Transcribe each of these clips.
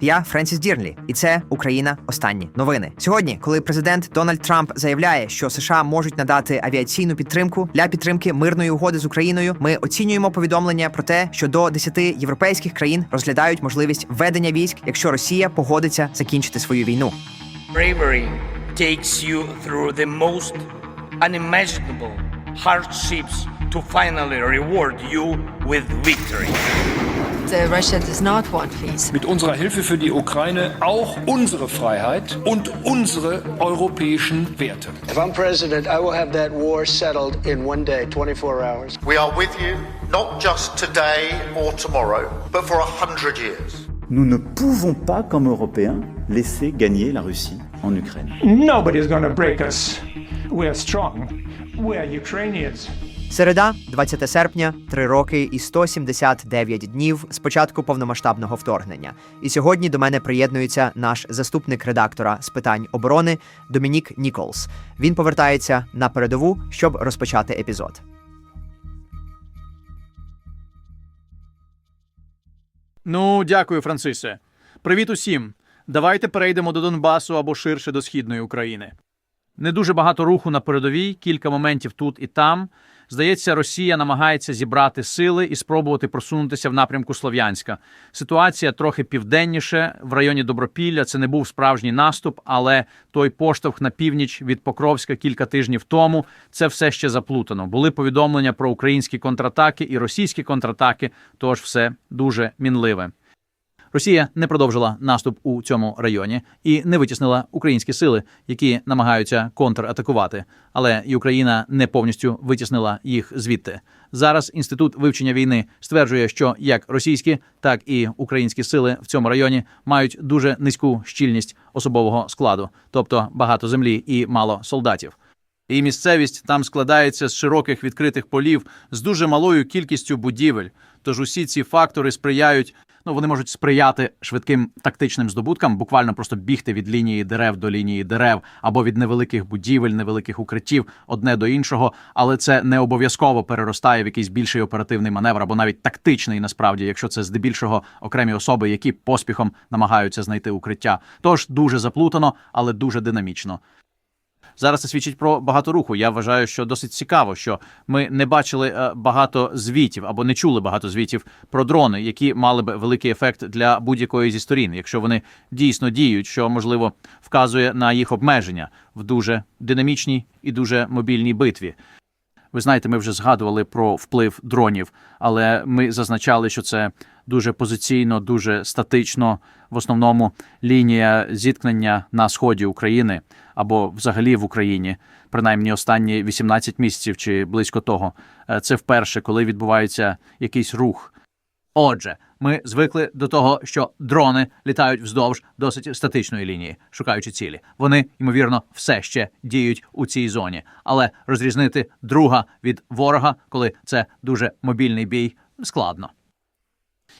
Я Френсіс Дірнлі, і це Україна. Останні новини. Сьогодні, коли президент Дональд Трамп заявляє, що США можуть надати авіаційну підтримку для підтримки мирної угоди з Україною, ми оцінюємо повідомлення про те, що до 10 європейських країн розглядають можливість введення військ, якщо Росія погодиться закінчити свою війну. Bravery takes you through the most unimaginable hardships to finally reward you with victory. Äh, Russia does not want peace. mit unserer Hilfe für die Ukraine auch unsere Freiheit und unsere europäischen Werte. If I'm president, I will have that war settled in one day, 24 hours. We are with you, not just today or tomorrow, but for a hundred years. Nous ne pouvons pas, comme Européens, laisser gagner la Russie en Ukraine. Nobody's going to break us. We are strong. We are Ukrainians. Середа, 20 серпня, три роки і 179 днів з початку повномасштабного вторгнення. І сьогодні до мене приєднується наш заступник редактора з питань оборони Домінік Ніколс. Він повертається на передову, щоб розпочати епізод. Ну, дякую, Францисе. Привіт усім. Давайте перейдемо до Донбасу або ширше до східної України. Не дуже багато руху на передовій, кілька моментів тут і там. Здається, Росія намагається зібрати сили і спробувати просунутися в напрямку Слов'янська. Ситуація трохи південніше в районі Добропілля. Це не був справжній наступ, але той поштовх на північ від Покровська кілька тижнів тому це все ще заплутано. Були повідомлення про українські контратаки і російські контратаки, тож все дуже мінливе. Росія не продовжила наступ у цьому районі і не витіснила українські сили, які намагаються контратакувати. Але і Україна не повністю витіснила їх звідти. Зараз інститут вивчення війни стверджує, що як російські, так і українські сили в цьому районі мають дуже низьку щільність особового складу, тобто багато землі і мало солдатів. І місцевість там складається з широких відкритих полів з дуже малою кількістю будівель. Тож усі ці фактори сприяють. Ну, вони можуть сприяти швидким тактичним здобуткам, буквально просто бігти від лінії дерев до лінії дерев або від невеликих будівель, невеликих укриттів одне до іншого, але це не обов'язково переростає в якийсь більший оперативний маневр або навіть тактичний, насправді, якщо це здебільшого окремі особи, які поспіхом намагаються знайти укриття. Тож дуже заплутано, але дуже динамічно. Зараз це свідчить про багато руху. Я вважаю, що досить цікаво, що ми не бачили е, багато звітів або не чули багато звітів про дрони, які мали б великий ефект для будь-якої зі сторін, якщо вони дійсно діють, що можливо вказує на їх обмеження в дуже динамічній і дуже мобільній битві. Ви знаєте, ми вже згадували про вплив дронів, але ми зазначали, що це дуже позиційно, дуже статично. В основному лінія зіткнення на сході України або взагалі в Україні, принаймні останні 18 місяців чи близько того. Е, Це вперше, коли відбувається якийсь рух. Отже, ми звикли до того, що дрони літають вздовж досить статичної лінії, шукаючи цілі. Вони, ймовірно, все ще діють у цій зоні, але розрізнити друга від ворога, коли це дуже мобільний бій, складно.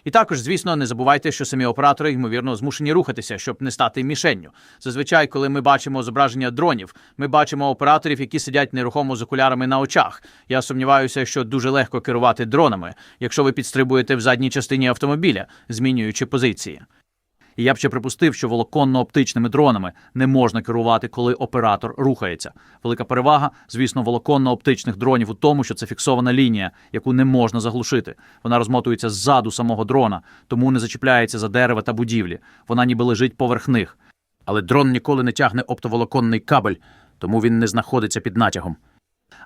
І також, звісно, не забувайте, що самі оператори ймовірно змушені рухатися, щоб не стати мішенню. Зазвичай, коли ми бачимо зображення дронів, ми бачимо операторів, які сидять нерухомо з окулярами на очах. Я сумніваюся, що дуже легко керувати дронами, якщо ви підстрибуєте в задній частині автомобіля, змінюючи позиції. І я б ще припустив, що волоконно-оптичними дронами не можна керувати, коли оператор рухається. Велика перевага, звісно, волоконно-оптичних дронів у тому, що це фіксована лінія, яку не можна заглушити. Вона розмотується ззаду самого дрона, тому не зачіпляється за дерева та будівлі. Вона ніби лежить поверх них. Але дрон ніколи не тягне оптоволоконний кабель, тому він не знаходиться під натягом.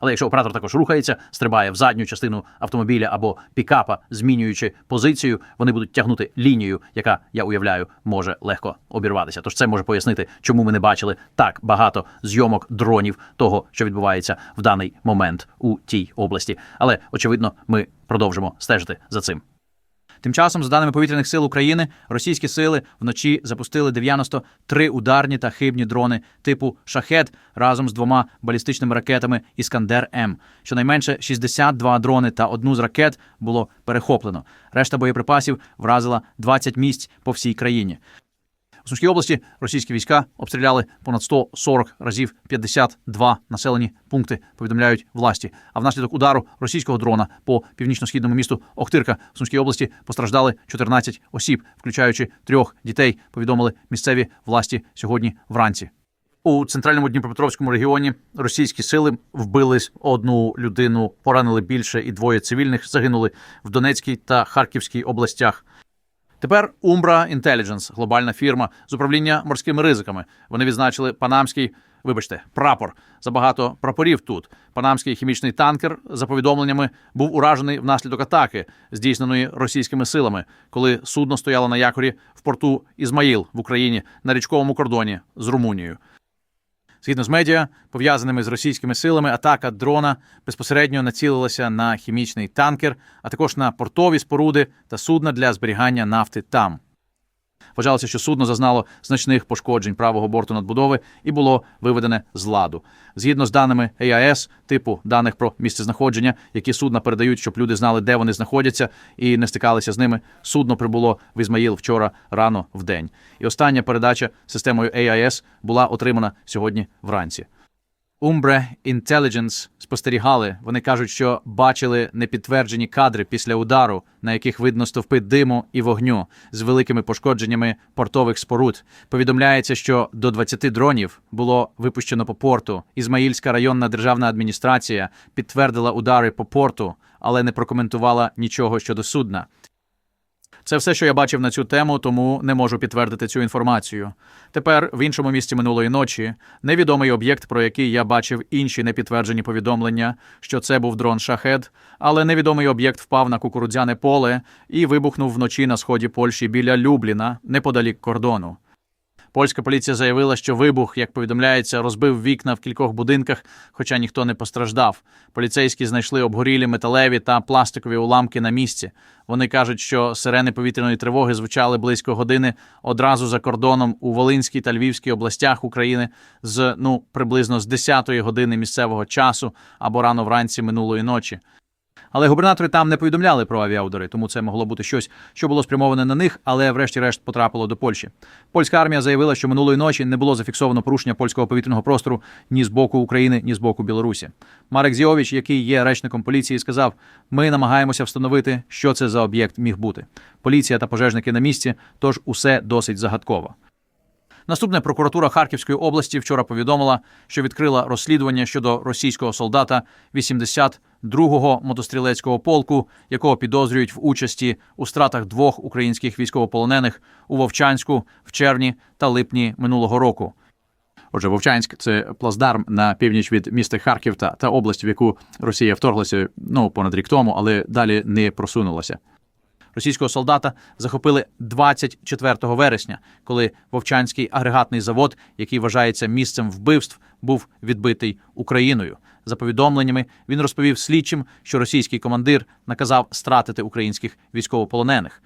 Але якщо оператор також рухається, стрибає в задню частину автомобіля або пікапа, змінюючи позицію, вони будуть тягнути лінію, яка я уявляю може легко обірватися. Тож це може пояснити, чому ми не бачили так багато зйомок дронів того, що відбувається в даний момент у тій області. Але очевидно, ми продовжимо стежити за цим. Тим часом, за даними повітряних сил України, російські сили вночі запустили 93 ударні та хибні дрони типу Шахет разом з двома балістичними ракетами Іскандер М. Щонайменше 62 дрони та одну з ракет було перехоплено. Решта боєприпасів вразила 20 місць по всій країні. У Сумській області російські війська обстріляли понад 140 разів 52 населені пункти, повідомляють власті. А внаслідок удару російського дрона по північно-східному місту Охтирка в Сумській області постраждали 14 осіб, включаючи трьох дітей. Повідомили місцеві власті сьогодні вранці. У центральному Дніпропетровському регіоні російські сили вбили одну людину, поранили більше, і двоє цивільних загинули в Донецькій та Харківській областях. Тепер Umbra Intelligence – глобальна фірма з управління морськими ризиками. Вони відзначили панамський, вибачте, прапор. Забагато прапорів тут. Панамський хімічний танкер, за повідомленнями, був уражений внаслідок атаки, здійсненої російськими силами, коли судно стояло на якорі в порту Ізмаїл в Україні на річковому кордоні з Румунією. Згідно з медіа, пов'язаними з російськими силами, атака дрона безпосередньо націлилася на хімічний танкер, а також на портові споруди та судна для зберігання нафти там. Вважалося, що судно зазнало значних пошкоджень правого борту надбудови і було виведене з ладу. Згідно з даними AIS, типу даних про місцезнаходження, які судна передають, щоб люди знали, де вони знаходяться, і не стикалися з ними. Судно прибуло в Ізмаїл вчора рано в день. І остання передача системою AIS була отримана сьогодні вранці. Umbre Intelligence спостерігали. Вони кажуть, що бачили непідтверджені кадри після удару, на яких видно стовпи диму і вогню з великими пошкодженнями портових споруд. Повідомляється, що до 20 дронів було випущено по порту. Ізмаїльська районна державна адміністрація підтвердила удари по порту, але не прокоментувала нічого щодо судна. Це все, що я бачив на цю тему, тому не можу підтвердити цю інформацію. Тепер в іншому місці минулої ночі невідомий об'єкт, про який я бачив інші непідтверджені повідомлення, що це був дрон Шахед, але невідомий об'єкт впав на кукурудзяне поле і вибухнув вночі на сході Польщі біля Любліна, неподалік кордону. Польська поліція заявила, що вибух, як повідомляється, розбив вікна в кількох будинках, хоча ніхто не постраждав. Поліцейські знайшли обгорілі металеві та пластикові уламки на місці. Вони кажуть, що сирени повітряної тривоги звучали близько години одразу за кордоном у Волинській та Львівській областях України з ну приблизно з 10-ї години місцевого часу або рано вранці минулої ночі. Але губернатори там не повідомляли про авіаудари, тому це могло бути щось, що було спрямоване на них, але врешті-решт потрапило до Польщі. Польська армія заявила, що минулої ночі не було зафіксовано порушення польського повітряного простору ні з боку України, ні з боку Білорусі. Марек Зіович, який є речником поліції, сказав: ми намагаємося встановити, що це за об'єкт міг бути. Поліція та пожежники на місці, тож усе досить загадково. Наступне прокуратура Харківської області вчора повідомила, що відкрила розслідування щодо російського солдата 82-го мотострілецького полку, якого підозрюють в участі у стратах двох українських військовополонених у Вовчанську в червні та липні минулого року. Отже, Вовчанськ це плацдарм на північ від міста Харків та, та область, в яку Росія вторглася ну понад рік тому, але далі не просунулася. Російського солдата захопили 24 вересня, коли Вовчанський агрегатний завод, який вважається місцем вбивств, був відбитий Україною. За повідомленнями він розповів слідчим, що російський командир наказав стратити українських військовополонених.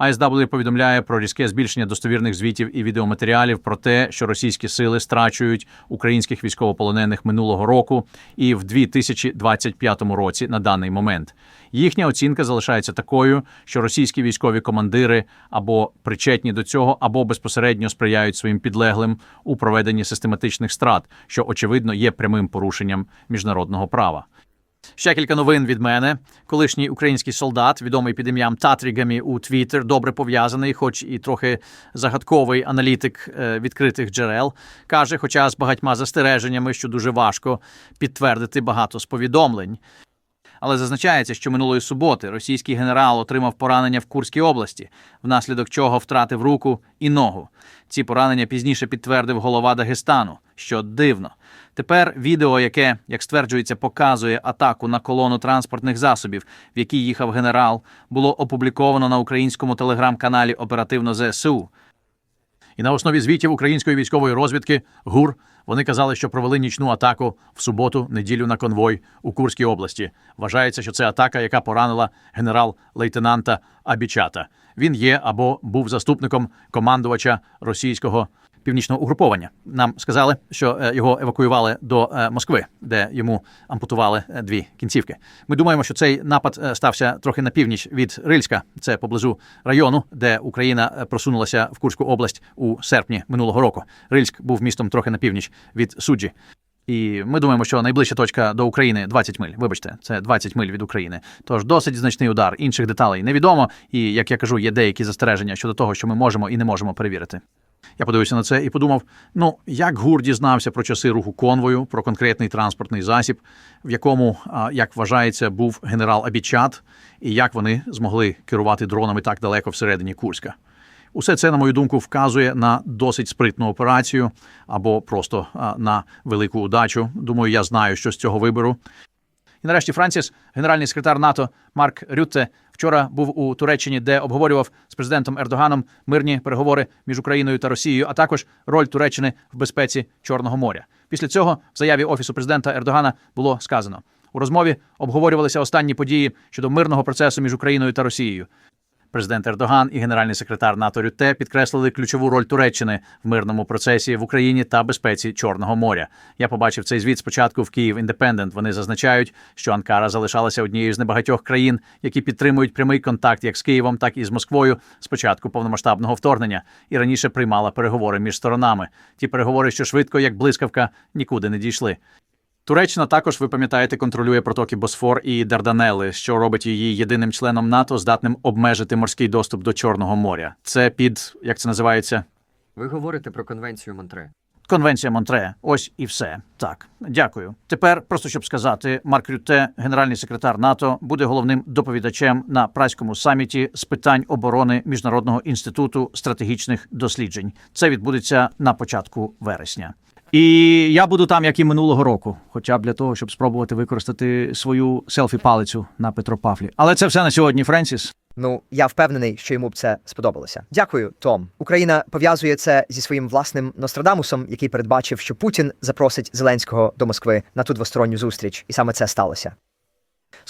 АСW повідомляє про різке збільшення достовірних звітів і відеоматеріалів про те, що російські сили страчують українських військовополонених минулого року і в 2025 році на даний момент. Їхня оцінка залишається такою, що російські військові командири або причетні до цього, або безпосередньо сприяють своїм підлеглим у проведенні систематичних страт, що очевидно є прямим порушенням міжнародного права. Ще кілька новин від мене. Колишній український солдат, відомий під ім'ям Татрігамі у Твіттер, добре пов'язаний, хоч і трохи загадковий аналітик е, відкритих джерел, каже, хоча з багатьма застереженнями, що дуже важко підтвердити багато з повідомлень. Але зазначається, що минулої суботи російський генерал отримав поранення в Курській області, внаслідок чого втратив руку і ногу. Ці поранення пізніше підтвердив голова Дагестану, що дивно. Тепер відео, яке, як стверджується, показує атаку на колону транспортних засобів, в якій їхав генерал, було опубліковано на українському телеграм-каналі Оперативно ЗСУ. І на основі звітів української військової розвідки ГУР вони казали, що провели нічну атаку в суботу, неділю на конвой у Курській області. Вважається, що це атака, яка поранила генерал-лейтенанта Абічата. Він є або був заступником командувача російського північного угруповання. Нам сказали, що е, його евакуювали до е, Москви, де йому ампутували е, дві кінцівки. Ми думаємо, що цей напад стався трохи на північ від Рильська, це поблизу району, де Україна просунулася в Курську область у серпні минулого року. Рильськ був містом трохи на північ від суджі. І ми думаємо, що найближча точка до України 20 миль. Вибачте, це 20 миль від України. Тож досить значний удар. Інших деталей невідомо. І як я кажу, є деякі застереження щодо того, що ми можемо і не можемо перевірити. Я подивився на це і подумав: ну як ГУР дізнався про часи руху конвою, про конкретний транспортний засіб, в якому, як вважається, був генерал Абічат, і як вони змогли керувати дронами так далеко всередині Курська. Усе це, на мою думку, вказує на досить спритну операцію або просто на велику удачу. Думаю, я знаю, що з цього виберу. І нарешті Франціс, генеральний секретар НАТО Марк Рютте, вчора був у Туреччині, де обговорював з президентом Ердоганом мирні переговори між Україною та Росією, а також роль Туреччини в безпеці Чорного моря. Після цього в заяві офісу президента Ердогана було сказано: у розмові обговорювалися останні події щодо мирного процесу між Україною та Росією. Президент Ердоган і генеральний секретар НАТО Рютте підкреслили ключову роль Туреччини в мирному процесі в Україні та безпеці Чорного моря. Я побачив цей звіт спочатку в Київ Індепендент. Вони зазначають, що Анкара залишалася однією з небагатьох країн, які підтримують прямий контакт як з Києвом, так і з Москвою з початку повномасштабного вторгнення, і раніше приймала переговори між сторонами. Ті переговори, що швидко, як блискавка, нікуди не дійшли. Туреччина також, ви пам'ятаєте, контролює протоки Босфор і Дарданели, що робить її єдиним членом НАТО, здатним обмежити морський доступ до Чорного моря. Це під як це називається? Ви говорите про конвенцію Монтре. Конвенція Монтре. Ось і все. Так, дякую. Тепер, просто щоб сказати, Марк Рютте, генеральний секретар НАТО, буде головним доповідачем на праському саміті з питань оборони Міжнародного інституту стратегічних досліджень. Це відбудеться на початку вересня. І я буду там, як і минулого року, хоча б для того, щоб спробувати використати свою селфі-палицю на Петропавлі. Але це все на сьогодні, Френсіс. Ну, я впевнений, що йому б це сподобалося. Дякую, Том. Україна пов'язує це зі своїм власним Нострадамусом, який передбачив, що Путін запросить Зеленського до Москви на ту двосторонню зустріч, і саме це сталося.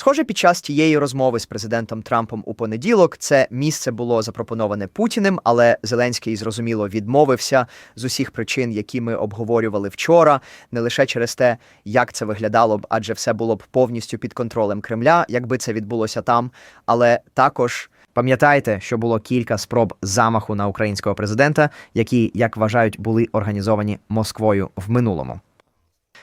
Схоже, під час тієї розмови з президентом Трампом у понеділок це місце було запропоноване Путіним, але Зеленський зрозуміло відмовився з усіх причин, які ми обговорювали вчора, не лише через те, як це виглядало б, адже все було б повністю під контролем Кремля, якби це відбулося там, але також. Пам'ятаєте, що було кілька спроб замаху на українського президента, які, як вважають, були організовані Москвою в минулому.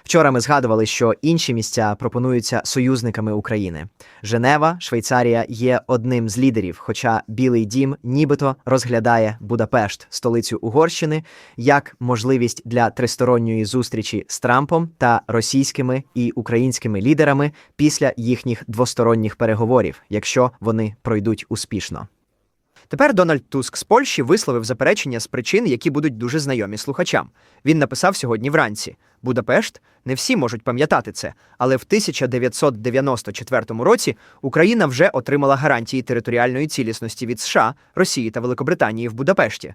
Вчора ми згадували, що інші місця пропонуються союзниками України. Женева, Швейцарія є одним з лідерів, хоча Білий Дім нібито розглядає Будапешт, столицю Угорщини, як можливість для тристоронньої зустрічі з Трампом та російськими і українськими лідерами після їхніх двосторонніх переговорів, якщо вони пройдуть успішно. Тепер Дональд Туск з Польщі висловив заперечення з причин, які будуть дуже знайомі слухачам. Він написав сьогодні вранці: Будапешт не всі можуть пам'ятати це, але в 1994 році Україна вже отримала гарантії територіальної цілісності від США, Росії та Великобританії в Будапешті.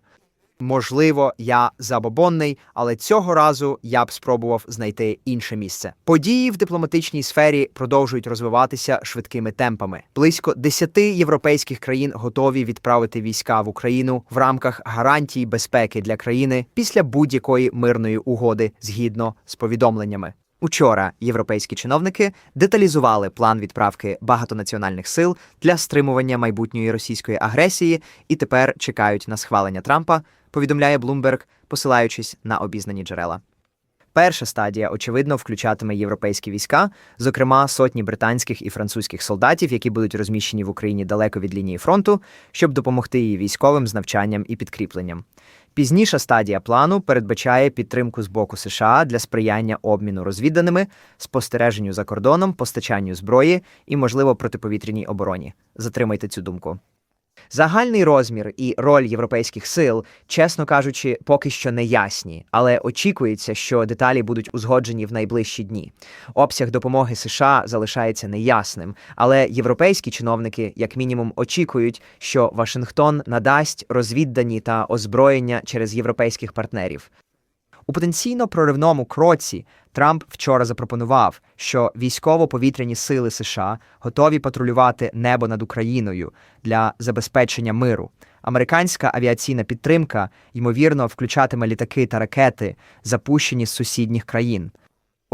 Можливо, я забобонний, але цього разу я б спробував знайти інше місце. Події в дипломатичній сфері продовжують розвиватися швидкими темпами. Близько десяти європейських країн готові відправити війська в Україну в рамках гарантій безпеки для країни після будь-якої мирної угоди згідно з повідомленнями. Учора європейські чиновники деталізували план відправки багатонаціональних сил для стримування майбутньої російської агресії і тепер чекають на схвалення Трампа, повідомляє Bloomberg, посилаючись на обізнані джерела. Перша стадія, очевидно, включатиме європейські війська, зокрема сотні британських і французьких солдатів, які будуть розміщені в Україні далеко від лінії фронту, щоб допомогти її військовим з навчанням і підкріпленням. Пізніша стадія плану передбачає підтримку з боку США для сприяння обміну розвідданими, спостереженню за кордоном, постачанню зброї і, можливо, протиповітряній обороні. Затримайте цю думку. Загальний розмір і роль європейських сил, чесно кажучи, поки що не ясні, але очікується, що деталі будуть узгоджені в найближчі дні. Обсяг допомоги США залишається неясним, але європейські чиновники, як мінімум, очікують, що Вашингтон надасть розвіддані та озброєння через європейських партнерів. У потенційно проривному кроці Трамп вчора запропонував, що військово-повітряні сили США готові патрулювати небо над Україною для забезпечення миру. Американська авіаційна підтримка, ймовірно, включатиме літаки та ракети, запущені з сусідніх країн.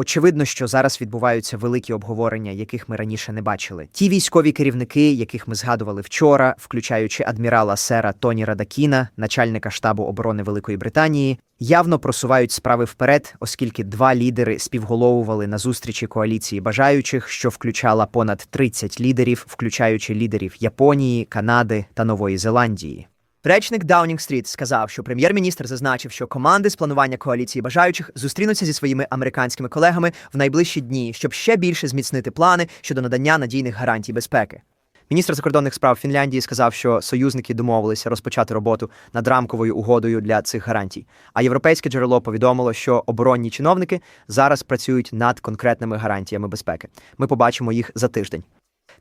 Очевидно, що зараз відбуваються великі обговорення, яких ми раніше не бачили. Ті військові керівники, яких ми згадували вчора, включаючи адмірала сера Тоні Радакіна, начальника штабу оборони Великої Британії, явно просувають справи вперед, оскільки два лідери співголовували на зустрічі коаліції бажаючих, що включала понад 30 лідерів, включаючи лідерів Японії, Канади та Нової Зеландії. Речник Даунінг-стріт сказав, що прем'єр-міністр зазначив, що команди з планування коаліції бажаючих зустрінуться зі своїми американськими колегами в найближчі дні, щоб ще більше зміцнити плани щодо надання надійних гарантій безпеки. Міністр закордонних справ Фінляндії сказав, що союзники домовилися розпочати роботу над рамковою угодою для цих гарантій. А європейське джерело повідомило, що оборонні чиновники зараз працюють над конкретними гарантіями безпеки. Ми побачимо їх за тиждень.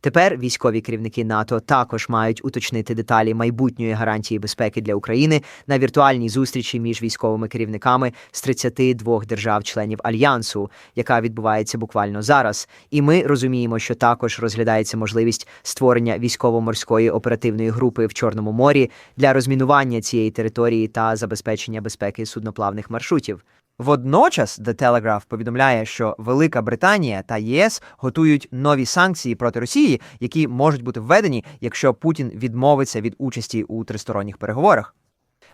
Тепер військові керівники НАТО також мають уточнити деталі майбутньої гарантії безпеки для України на віртуальній зустрічі між військовими керівниками з 32 держав-членів альянсу, яка відбувається буквально зараз. І ми розуміємо, що також розглядається можливість створення військово-морської оперативної групи в Чорному морі для розмінування цієї території та забезпечення безпеки судноплавних маршрутів. Водночас The Telegraph повідомляє, що Велика Британія та ЄС готують нові санкції проти Росії, які можуть бути введені, якщо Путін відмовиться від участі у тристоронніх переговорах.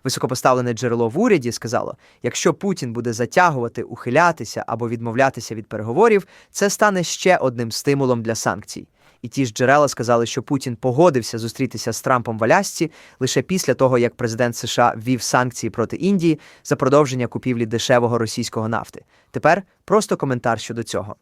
Високопоставлене джерело в уряді сказало: якщо Путін буде затягувати, ухилятися або відмовлятися від переговорів, це стане ще одним стимулом для санкцій. І ті ж джерела сказали, що Путін погодився зустрітися з Трампом в Алясці лише після того, як президент США ввів санкції проти Індії за продовження купівлі дешевого російського нафти. Тепер просто коментар щодо цього.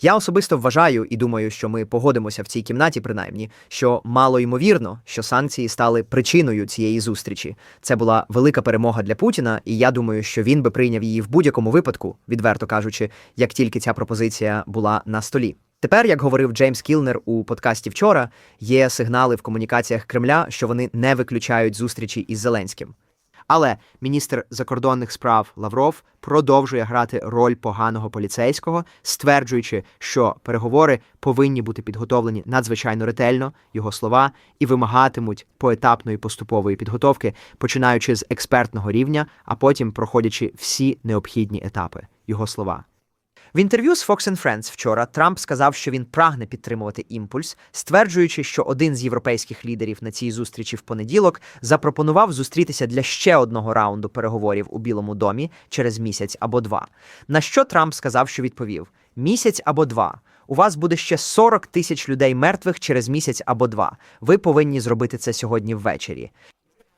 Я особисто вважаю і думаю, що ми погодимося в цій кімнаті, принаймні, що мало ймовірно, що санкції стали причиною цієї зустрічі. Це була велика перемога для Путіна, і я думаю, що він би прийняв її в будь-якому випадку, відверто кажучи, як тільки ця пропозиція була на столі. Тепер, як говорив Джеймс Кілнер у подкасті вчора, є сигнали в комунікаціях Кремля, що вони не виключають зустрічі із Зеленським. Але міністр закордонних справ Лавров продовжує грати роль поганого поліцейського, стверджуючи, що переговори повинні бути підготовлені надзвичайно ретельно, його слова, і вимагатимуть поетапної поступової підготовки, починаючи з експертного рівня, а потім проходячи всі необхідні етапи. Його слова. В інтерв'ю з Fox and Friends вчора Трамп сказав, що він прагне підтримувати імпульс, стверджуючи, що один з європейських лідерів на цій зустрічі в понеділок запропонував зустрітися для ще одного раунду переговорів у Білому домі через місяць або два. На що Трамп сказав, що відповів: місяць або два. У вас буде ще 40 тисяч людей мертвих через місяць або два. Ви повинні зробити це сьогодні ввечері.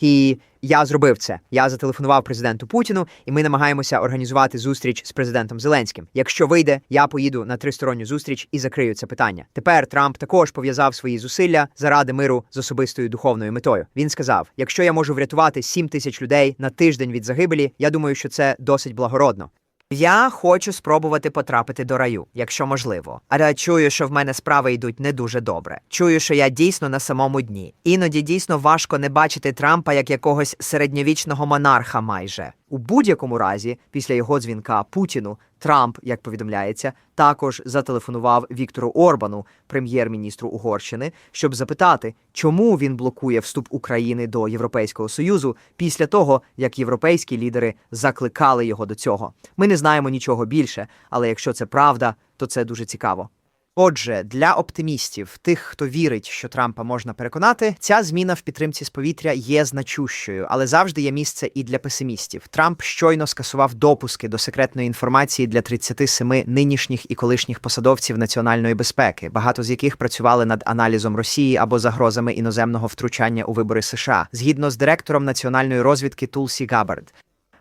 І я зробив це. Я зателефонував президенту Путіну, і ми намагаємося організувати зустріч з президентом Зеленським. Якщо вийде, я поїду на тристоронню зустріч і закрию це питання. Тепер Трамп також пов'язав свої зусилля заради миру з особистою духовною метою. Він сказав: якщо я можу врятувати 7 тисяч людей на тиждень від загибелі, я думаю, що це досить благородно. Я хочу спробувати потрапити до раю, якщо можливо. Але чую, що в мене справи йдуть не дуже добре. Чую, що я дійсно на самому дні. Іноді дійсно важко не бачити Трампа як якогось середньовічного монарха майже. У будь-якому разі, після його дзвінка Путіну, Трамп, як повідомляється, також зателефонував Віктору Орбану, прем'єр-міністру Угорщини, щоб запитати, чому він блокує вступ України до Європейського Союзу після того, як європейські лідери закликали його до цього. Ми не знаємо нічого більше, але якщо це правда, то це дуже цікаво. Отже, для оптимістів, тих, хто вірить, що Трампа можна переконати, ця зміна в підтримці з повітря є значущою, але завжди є місце і для песимістів. Трамп щойно скасував допуски до секретної інформації для 37 нинішніх і колишніх посадовців національної безпеки, багато з яких працювали над аналізом Росії або загрозами іноземного втручання у вибори США, згідно з директором національної розвідки Тулсі Габард.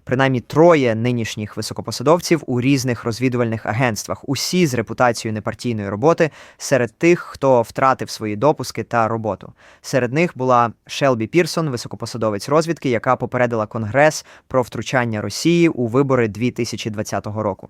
Принаймні троє нинішніх високопосадовців у різних розвідувальних агентствах, усі з репутацією непартійної роботи, серед тих, хто втратив свої допуски та роботу. Серед них була Шелбі Пірсон, високопосадовець розвідки, яка попередила Конгрес про втручання Росії у вибори 2020 року.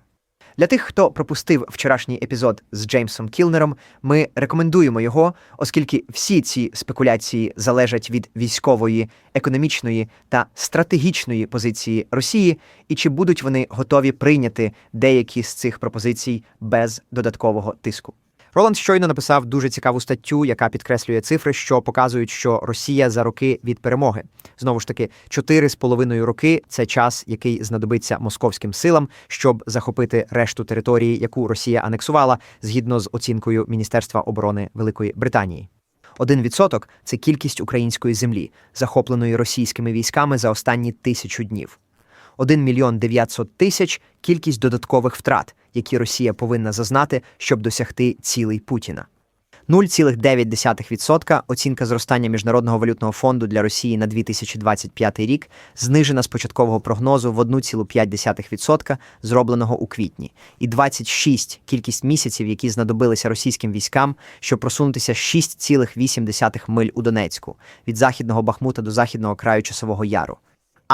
Для тих, хто пропустив вчорашній епізод з Джеймсом Кілнером, ми рекомендуємо його, оскільки всі ці спекуляції залежать від військової, економічної та стратегічної позиції Росії, і чи будуть вони готові прийняти деякі з цих пропозицій без додаткового тиску. Роланд щойно написав дуже цікаву статтю, яка підкреслює цифри, що показують, що Росія за роки від перемоги. Знову ж таки, чотири з половиною роки це час, який знадобиться московським силам, щоб захопити решту території, яку Росія анексувала, згідно з оцінкою Міністерства оборони Великої Британії. Один відсоток це кількість української землі, захопленої російськими військами за останні тисячу днів. 1 мільйон 900 тисяч кількість додаткових втрат, які Росія повинна зазнати, щоб досягти цілей Путіна. 0,9% оцінка зростання Міжнародного валютного фонду для Росії на 2025 рік знижена з початкового прогнозу в 1,5%, зробленого у квітні, і 26 кількість місяців, які знадобилися російським військам, щоб просунутися 6,8 миль у Донецьку від західного Бахмута до західного краю Часового Яру.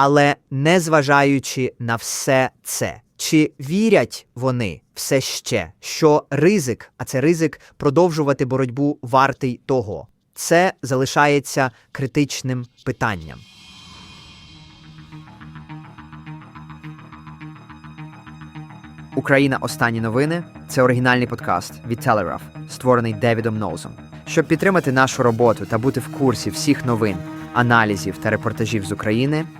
Але незважаючи на все це, чи вірять вони все ще, що ризик, а це ризик продовжувати боротьбу вартий того, це залишається критичним питанням. Україна. Останні новини це оригінальний подкаст від Telegraph, створений Девідом Ноузом. Щоб підтримати нашу роботу та бути в курсі всіх новин, аналізів та репортажів з України,